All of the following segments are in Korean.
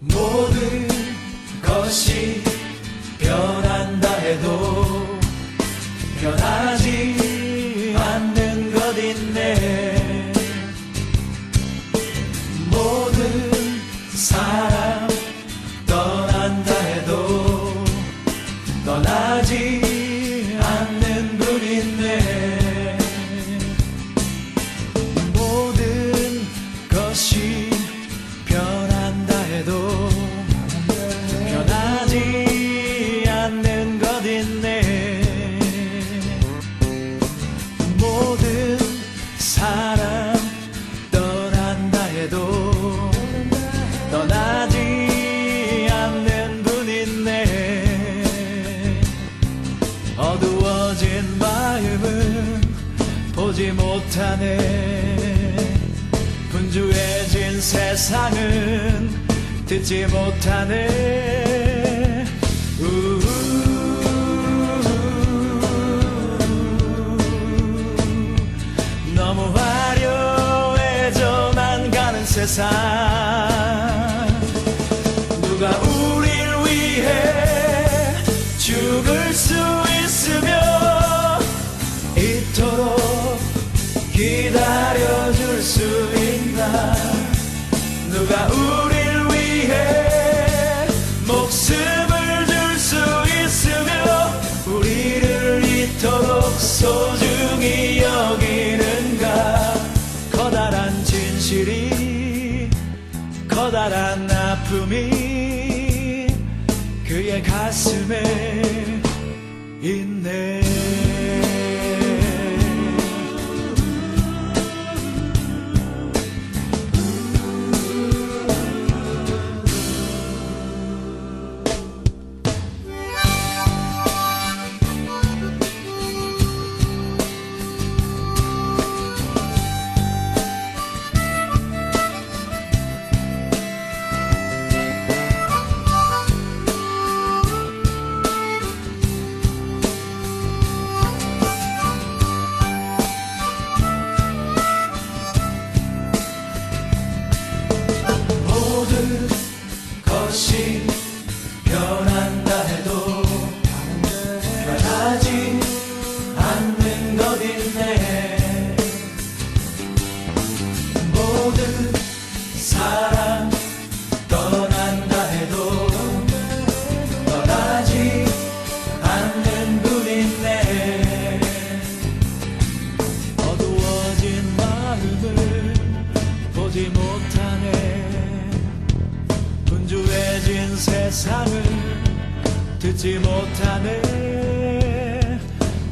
모든 것이 못하네 분주해진 세상은 듣지 못하네. 너무 화려해져만 가는 세상. 누가 우릴 위해 죽을 수 기다려줄 수 있나? 누가 우릴 위해 목숨을 줄 수 있으며 우리를 이토록 소중히 여기는가? 커다란 진실이 커다란 아픔이 그의 가슴에 있네 변하지 않는 것 있네. 모든 사람 떠난다 해도 떠나지 않는 분 있네. 어두워진 마음을 보지 못하네. 분주해진 세상을 듣지 못하네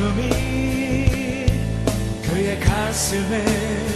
아픔이 그의 가슴에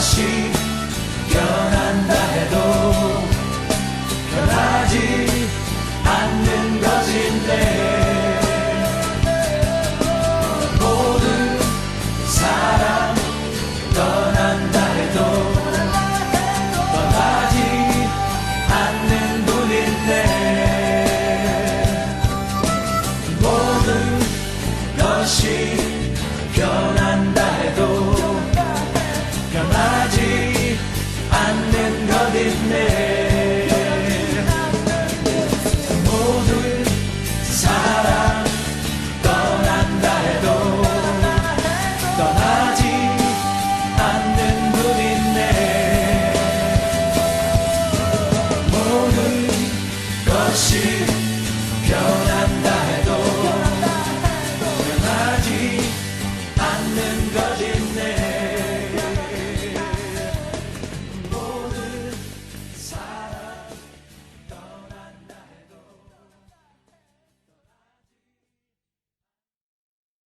sim 것이 변한